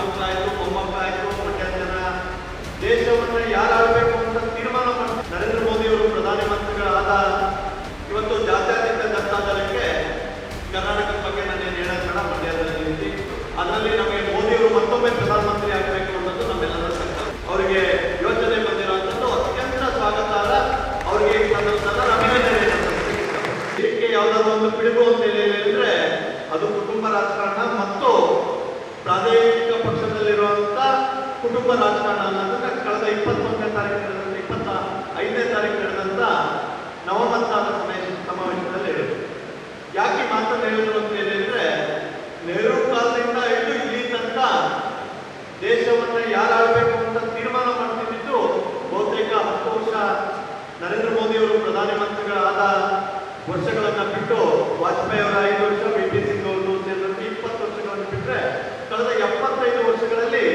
ರಾಮಚಂದ್ರ ಆಯಿತು ಕೊಮ್ಮಪ್ಪ ಆಯಿತು ಮಂಡ್ಯದ ಯಾರಾಗಬೇಕು ಅಂತ ತೀರ್ಮಾನ ಮಾಡಿ ನರೇಂದ್ರ ಮೋದಿಯವರು ಪ್ರಧಾನಮಂತ್ರಿಗಳಾದ ಇವತ್ತು ಜಾತ್ಯಾತೀತ ಜನತಾದಳಕ್ಕೆ ಕರ್ನಾಟಕದ ಬಗ್ಗೆ ನಾನೇನು ಹೇಳೋದು ಬೇಡ ಮಂಡ್ಯದಲ್ಲಿ ಅದರಲ್ಲಿ ನಮಗೆ ಮೋದಿ ಅವರು ಮತ್ತೊಮ್ಮೆ ಪ್ರಧಾನಮಂತ್ರಿ ಆಗಬೇಕು ಅನ್ನೋದು ನಮ್ಮೆಲ್ಲರ ಸಂಕಲ್ಪ ಅವರಿಗೆ ಯೋಚನೆ ಬಂದಿರುವಂಥದ್ದು ಅತ್ಯಂತ ಸ್ವಾಗತಾರ್ಹ ಅವರಿಗೆ ಈ ಸಂದರ್ಭದಲ್ಲಿ ಅಭಿನಂದನೆ ಇದಕ್ಕೆ ಯಾವುದಾದ್ರು ಒಂದು ಪಿಡುಗು ಅಂತ ಹೇಳಿದ್ರೆ ಅದು ಕುಟುಂಬ ರಾಜಕಾರಣ ಮತ್ತು ಪ್ರಾದೇಶಿಕ ಕುಟುಂಬ ರಾಜಕಾರಣ ಅನ್ನೋದನ್ನ ಕಳೆದ ಇಪ್ಪತ್ತೊಂದನೇ ತಾರೀಕು ನಡೆದಂತ ಇಪ್ಪತ್ತ ಐದನೇ ತಾರೀಕು ನಡೆದಂತ ನವಮತದಾನ ಸಮಾವೇಶ ಸಮಾವೇಶದಲ್ಲಿ ಯಾಕೆ ಮಾತ್ರ ಹೇಳಿದ್ರು ಅಂತ ಹೇಳಿದ್ರೆ, ನೆಹರು ಕಾಲದಿಂದ ಹಿಡಿದು ಇಲ್ಲಿ ತನಕ ದೇಶವನ್ನು ಯಾರು ಆಳ್ಬೇಕು ಅಂತ ತೀರ್ಮಾನ ಮಾಡ್ತಿದ್ದು ಬಹುತೇಕ ಹತ್ತು ವರ್ಷ ನರೇಂದ್ರ ಮೋದಿಯವರು ಪ್ರಧಾನಿ ಮಂತ್ರಿಗಳಾದ ವರ್ಷಗಳನ್ನ ಬಿಟ್ಟು ವಾಜಪೇಯಿ ಅವರ ಐದು ವರ್ಷ ವಿ ಪಿ ಸಿಂಗ್ ಅವರು ಸೇರಿದಂತೆ ಇಪ್ಪತ್ತು ವರ್ಷಗಳನ್ನು ಬಿಟ್ಟರೆ ಕಳೆದ ಎಪ್ಪತ್ತೈದು ವರ್ಷಗಳಲ್ಲಿ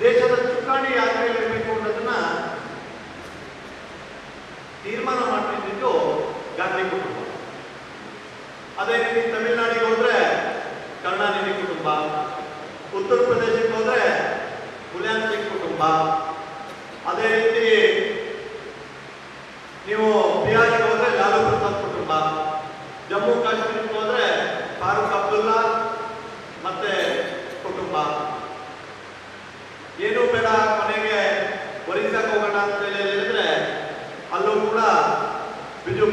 ದೇಶದ ಚುಕ್ಕಾಣಿ ಯಾರು ಇರಬೇಕು ಅನ್ನೋದನ್ನ ತೀರ್ಮಾನ ಮಾಡ್ತಿದ್ದು ಗಾಂಧಿ ಕುಟುಂಬ. ಅದೇ ರೀತಿ ತಮಿಳುನಾಡಿಗೆ ಹೋದ್ರೆ ಕರುಣಾನಿಧಿ ಕುಟುಂಬ, ಉತ್ತರ ಪ್ರದೇಶಕ್ಕೆ ಹೋದ್ರೆ ಮುಲಾಯಂ ಸಿಂಗ್ ಕುಟುಂಬ. ಅದೇ ರೀತಿ ನೀವು ಬಿಹಾರಿಗೆ ಹೋದ್ರೆ ಲಾಲು ಪ್ರಸಾದ್ ಕುಟುಂಬ, ಜಮ್ಮು ಕಾಶ್ಮೀರಕ್ಕೆ ಹೋದ್ರೆ ಫಾರೂಕ್ ಅಬ್ದುಲ್ಲಾ ಮತ್ತೆ ಕುಟುಂಬ ಏನು ಬೇಡ ಕೊನೆಗೆ ಒರಿಸ್ಸಾಕ್ಕೆ ಹೋಗೋಣ ಅಂತ ಹೇಳಿ ಹೇಳಿದ್ರೆ ಅಲ್ಲೂ ಕೂಡ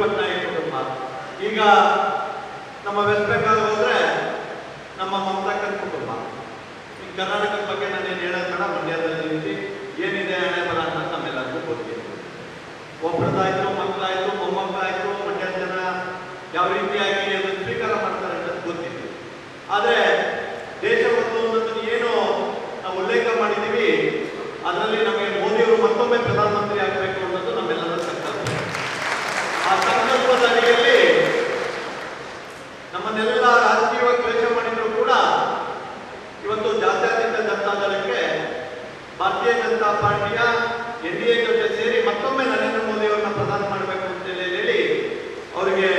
ಪಟ್ನಾಯಕ್ ಕುಟುಂಬ ಈಗ ನಮ್ಮ ವೆಸ್ಟ್ ಬೆಂಗಾಲ್ ಹೋದ್ರೆ ನಮ್ಮ ಮಮತಾ ಕುಟುಂಬ ಈ ಕರ್ನಾಟಕದ ಬಗ್ಗೆ ನಾನೇನು ಬೇಡ, ಮಂಡ್ಯದಲ್ಲಿ ನಿಂತು ಏನಿದೆ ಹಣೆ ಬರ ಅಂತ ನಮ್ಮೆಲ್ಲರಿಗೂ ಗೊತ್ತಿದೆ. ಒಬ್ಬರದಾಯ್ತು ಮಕ್ಕಳಾಯ್ತು, ಮೊಮ್ಮಕ್ಕಳಾಯ್ತು, ಮಂಡ್ಯದ ಜನ ಯಾವ ರೀತಿಯಾಗಿ ಅದನ್ನು ಸ್ವೀಕಾರ ಮಾಡ್ತಾರೆ ಅಂತ ಗೊತ್ತಿತ್ತು ಆದರೆ ದೇಶವನ್ನು ಏನು ನಾವು ಉಲ್ಲೇಖ ಮಾಡಿದ್ದೀವಿ, ಅದರಲ್ಲಿ ನಮಗೆ ಭಾರತೀಯ ಜನತಾ ಪಾರ್ಟಿಯ ಎನ್ ಡಿ ಎ ಜೊತೆ ಸೇರಿ ಮತ್ತೊಮ್ಮೆ ನರೇಂದ್ರ ಮೋದಿ ಅವರನ್ನ ಪ್ರಧಾನ ಮಾಡಬೇಕು ಅಂತ ಹೇಳಿ, ಅವರಿಗೆ